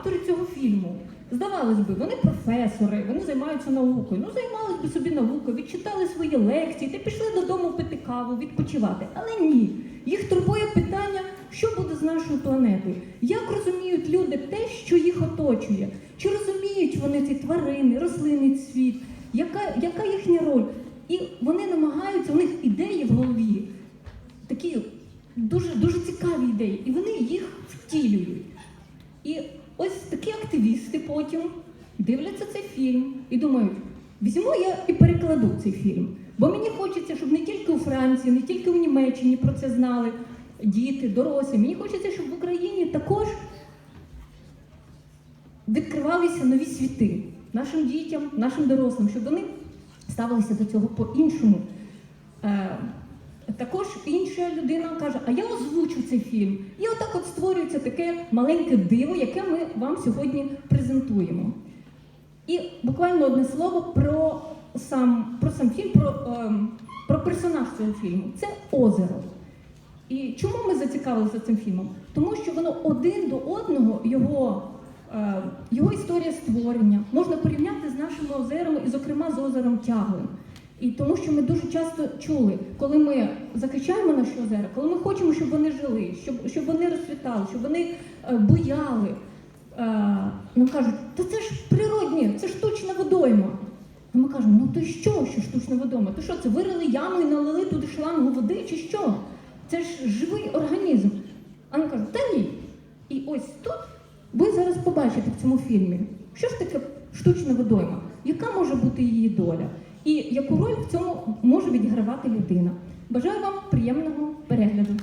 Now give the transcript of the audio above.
автори цього фільму. Здавалось би, вони професори, вони займаються наукою. Ну, займались би собі наукою, відчитали свої лекції та пішли додому пити каву, відпочивати. Але ні. Їх турбує питання, що буде з нашою планетою. Як розуміють люди те, що їх оточує? Чи розуміють вони ці тварини, рослинний світ? Яка, яка їхня роль? І вони намагаються, у них ідеї в голові, такі дуже, дуже цікаві ідеї, і вони їх втілюють. І активісти потім дивляться цей фільм і думають, візьму я і перекладу цей фільм. Бо мені хочеться, щоб не тільки у Франції, не тільки у Німеччині про це знали діти, дорослі. Мені хочеться, щоб в Україні також відкривалися нові світи нашим дітям, нашим дорослим, щоб вони ставилися до цього по-іншому. Е, також інша людина каже, а я озвучу цей фільм. І отак от створюється таке маленьке диво, яке ми вам сьогодні презентуємо. І буквально одне слово про сам, про сам фільм, про, ем, про персонаж цього фільму. Це озеро. І чому ми зацікавилися цим фільмом? Тому що воно один до одного, його, е, його історія створення можна порівняти з нашими озерами, і, зокрема, з озером Тяглим. І тому, що ми дуже часто чули, коли ми захищаємо наші озера, коли ми хочемо, щоб вони жили, щоб, щоб вони розцвітали, щоб вони е, буяли. Е, нам кажуть, та це ж природні, це штучна водойма. А ми кажемо, ну то що, що штучна водойма? То що, це вирили яму і налили туди шлангу води, чи що? Це ж живий організм. А нам кажуть, та ні. І ось тут ви зараз побачите в цьому фільмі, що ж таке штучна водойма, яка може бути її доля, і яку роль в цьому може відігравати людина. Бажаю вам приємного перегляду.